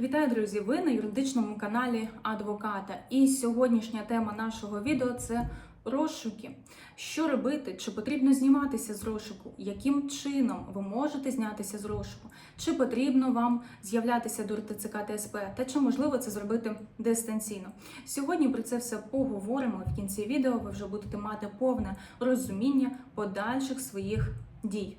Вітаю, друзі! Ви на юридичному каналі Адвоката. І сьогоднішня тема нашого відео це розшуки. Що робити? Чи потрібно зніматися з розшуку? Яким чином ви можете знятися з розшуку? Чи потрібно вам з'являтися до РТЦК ТСП? Та чи можливо це зробити дистанційно? Сьогодні про це все поговоримо. В кінці відео ви вже будете мати повне розуміння подальших своїх дій.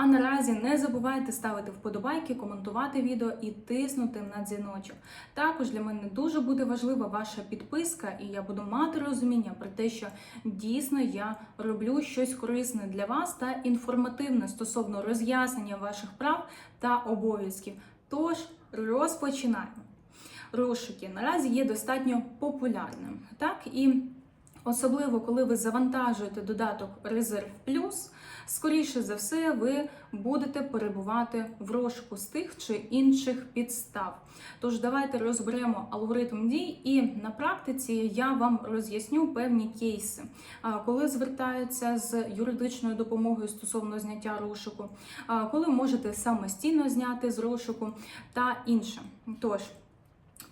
А наразі не забувайте ставити вподобайки, коментувати відео і тиснути на дзвіночок. Також для мене дуже буде важлива ваша підписка, і я буду мати розуміння про те, що дійсно я роблю щось корисне для вас та інформативне стосовно роз'яснення ваших прав та обов'язків. Тож розпочинаємо. Розшуки наразі є достатньо популярним, так і особливо коли ви завантажуєте додаток Резерв Плюс. Скоріше за все, ви будете перебувати в розшуку з тих чи інших підстав. Тож давайте розберемо алгоритм дій, і на практиці я вам роз'ясню певні кейси, коли звертаються з юридичною допомогою стосовно зняття розшуку, коли можете самостійно зняти з розшуку та інше. Тож.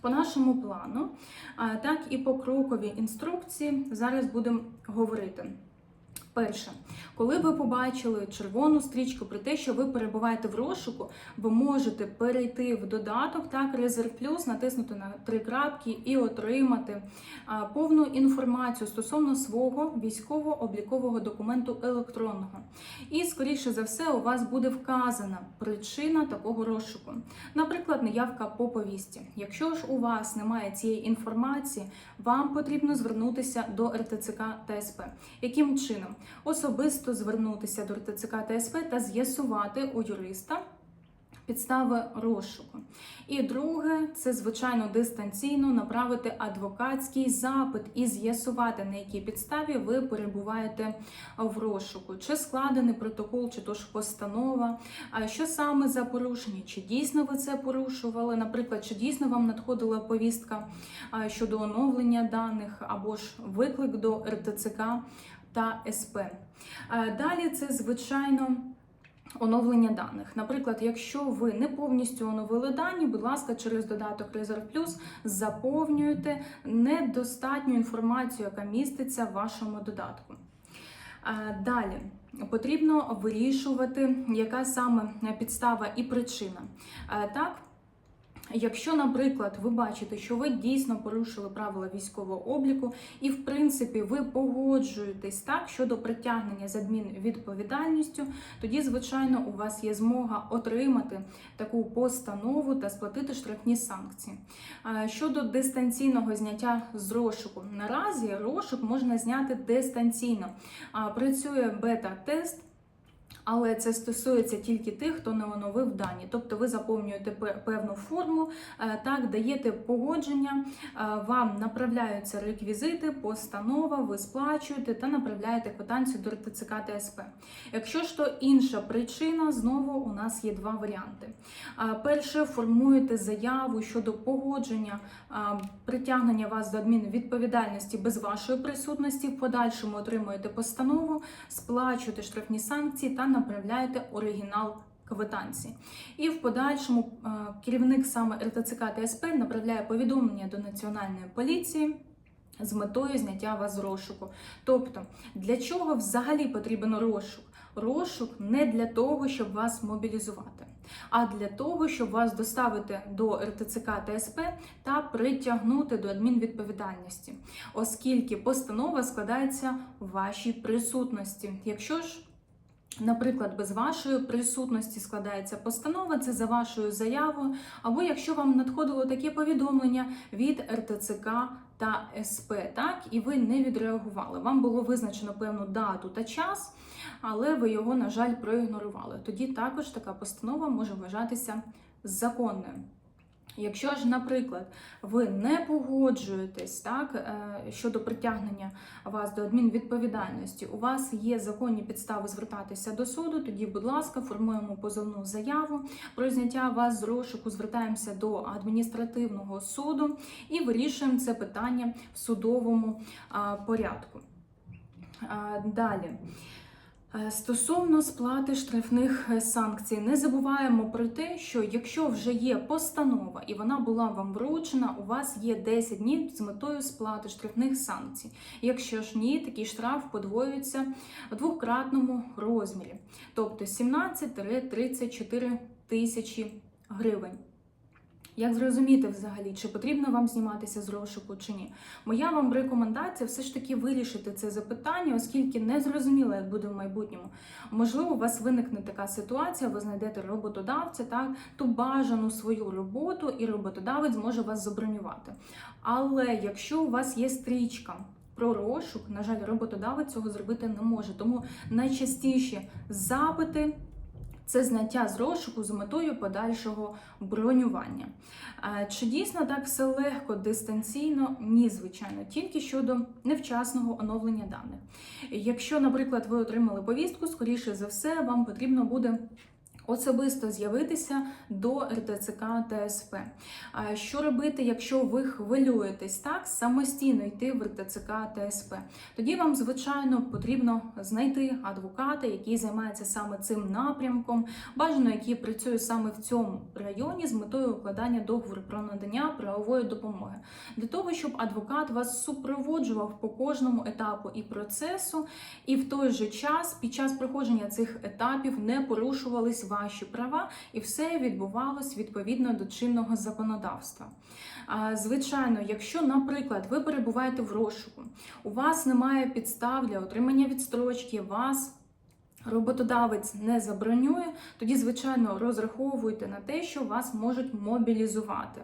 По нашому плану, так і по кроковій інструкції зараз будемо говорити. Перше, коли ви побачили червону стрічку про те, що ви перебуваєте в розшуку, ви можете перейти в додаток так Резерв Плюс, натиснути на три крапки і отримати а, повну інформацію стосовно свого військово-облікового документу електронного. І, скоріше за все, у вас буде вказана причина такого розшуку. Наприклад, неявка по повісті. Якщо ж у вас немає цієї інформації, вам потрібно звернутися до РТЦК ТСП. Яким чином? Особисто звернутися до РТЦК ТСП та з'ясувати у юриста. Підстави розшуку. І друге, це звичайно дистанційно направити адвокатський запит і з'ясувати, на якій підставі ви перебуваєте в розшуку, чи складений протокол, чи то ж постанова, що саме за порушення, чи дійсно ви це порушували, наприклад, чи дійсно вам надходила повістка щодо оновлення даних або ж виклик до РТЦК та СП. Далі це звичайно. Оновлення даних. Наприклад, якщо ви не повністю оновили дані, будь ласка, через додаток Резерв Плюс заповнюєте недостатню інформацію, яка міститься в вашому додатку. Е, Далі потрібно вирішувати, яка саме підстава і причина. Е, Так, Якщо, наприклад, ви бачите, що ви дійсно порушили правила військового обліку, і в принципі ви погоджуєтесь так щодо притягнення з адмінвідповідальністю, тоді, звичайно, у вас є змога отримати таку постанову та сплатити штрафні санкції. Щодо дистанційного зняття з розшуку, наразі розшук можна зняти дистанційно. Працює бета-тест. Але це стосується тільки тих, хто не оновив дані. Тобто ви заповнюєте певну форму, е, так даєте погодження, е, вам направляються реквізити, постанова, ви сплачуєте та направляєте квитанцію до РТЦК ТСП. Якщо ж то інша причина, знову у нас є два варіанти. Е, Перше, формуєте заяву щодо погодження притягнення вас до адмінвідповідальності без вашої присутності. В подальшому отримуєте постанову, сплачуєте штрафні санкції та направляєте оригінал квитанції. І в подальшому е, керівник саме РТЦК ТСП направляє повідомлення до національної поліції. З метою зняття вас з розшуку. Тобто, для чого взагалі потрібен розшук? Розшук не для того, щоб вас мобілізувати, а для того, щоб вас доставити до РТЦК ТСП та притягнути до адмінвідповідальності, оскільки постанова складається в вашій присутності. Якщо ж Наприклад, без вашої присутності складається постанова, це за вашою заявою, або якщо вам надходило таке повідомлення від РТЦК та СП, так, і ви не відреагували. Вам було визначено певну дату та час, але ви його, на жаль, проігнорували. Тоді також така постанова може вважатися законною. Якщо ж, наприклад, ви не погоджуєтесь так е, щодо притягнення вас до адмінвідповідальності, у вас є законні підстави звертатися до суду. Тоді, будь ласка, формуємо позовну заяву про зняття вас з розшуку, звертаємося до адміністративного суду і вирішуємо це питання в судовому порядку. Далі. Е, Стосовно сплати штрафних е, санкцій, не забуваємо про те, що якщо вже є постанова і вона була вам вручена, у вас є 10 днів з метою сплати штрафних санкцій. Якщо ж ні, такий штраф подвоюється в двократному розмірі, тобто 17-34 тисячі гривень. Як зрозуміти взагалі, чи потрібно вам зніматися з розшуку чи ні? Моя вам рекомендація все ж таки вирішити це запитання, оскільки не зрозуміло, як буде в майбутньому. Можливо, у вас виникне така ситуація, ви знайдете роботодавця, так ту бажану свою роботу, і роботодавець зможе вас забронювати. Але якщо у вас є стрічка. Про розшук, на жаль, роботодавець цього зробити не може. Тому найчастіші запити це зняття з розшуку з метою подальшого бронювання. Чи дійсно так все легко дистанційно? Ні, звичайно, тільки щодо невчасного оновлення даних. Якщо, наприклад, ви отримали повістку, скоріше за все, вам потрібно буде. Особисто з'явитися до РТЦК та СП. А Що робити, якщо ви хвилюєтесь так, самостійно йти в РТЦК та СП? Тоді вам, звичайно, потрібно знайти адвоката, який займається саме цим напрямком, бажано, який працює саме в цьому районі з метою укладання договору про надання правової допомоги, для того, щоб адвокат вас супроводжував по кожному етапу і процесу, і в той же час, під час проходження цих етапів, не порушувались ваші права, і все відбувалось відповідно до чинного законодавства. Звичайно, якщо, наприклад, ви перебуваєте в розшуку, у вас немає підстав для отримання відстрочки, вас роботодавець не забронює, тоді, звичайно, розраховуйте на те, що вас можуть мобілізувати.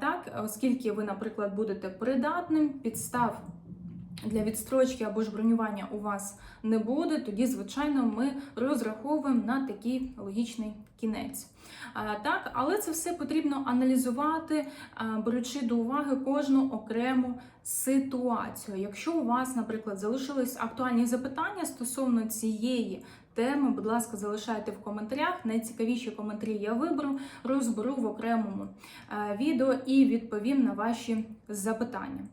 Так, оскільки ви, наприклад, будете придатним, підстав для відстрочки або ж бронювання у вас не буде, тоді, звичайно, ми розраховуємо на такий логічний кінець. Так, але це все потрібно аналізувати, беручи до уваги кожну окрему ситуацію. Якщо у вас, наприклад, залишились актуальні запитання стосовно цієї теми, будь ласка, залишайте в коментарях. Найцікавіші коментарі я виберу, розберу в окремому відео і відповім на ваші запитання.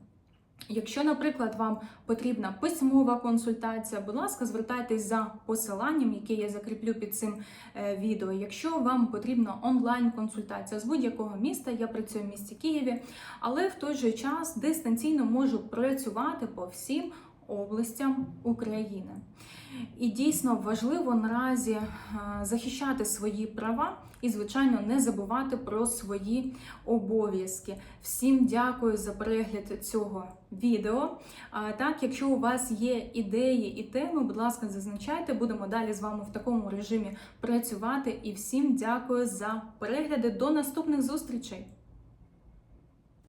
Якщо, наприклад, вам потрібна письмова консультація, будь ласка, звертайтесь за посиланням, яке я закріплю під цим е, відео. Якщо вам потрібна онлайн-консультація з будь-якого міста, я працюю в місті Києві, але в той же час дистанційно можу працювати по всім областям України. І дійсно важливо наразі е, захищати свої права і, звичайно, не забувати про свої обов'язки. Всім дякую за перегляд цього відео. А, Так, якщо у вас є ідеї і теми, будь ласка, зазначайте, будемо далі з вами в такому режимі працювати. І всім дякую за перегляди. До наступних зустрічей!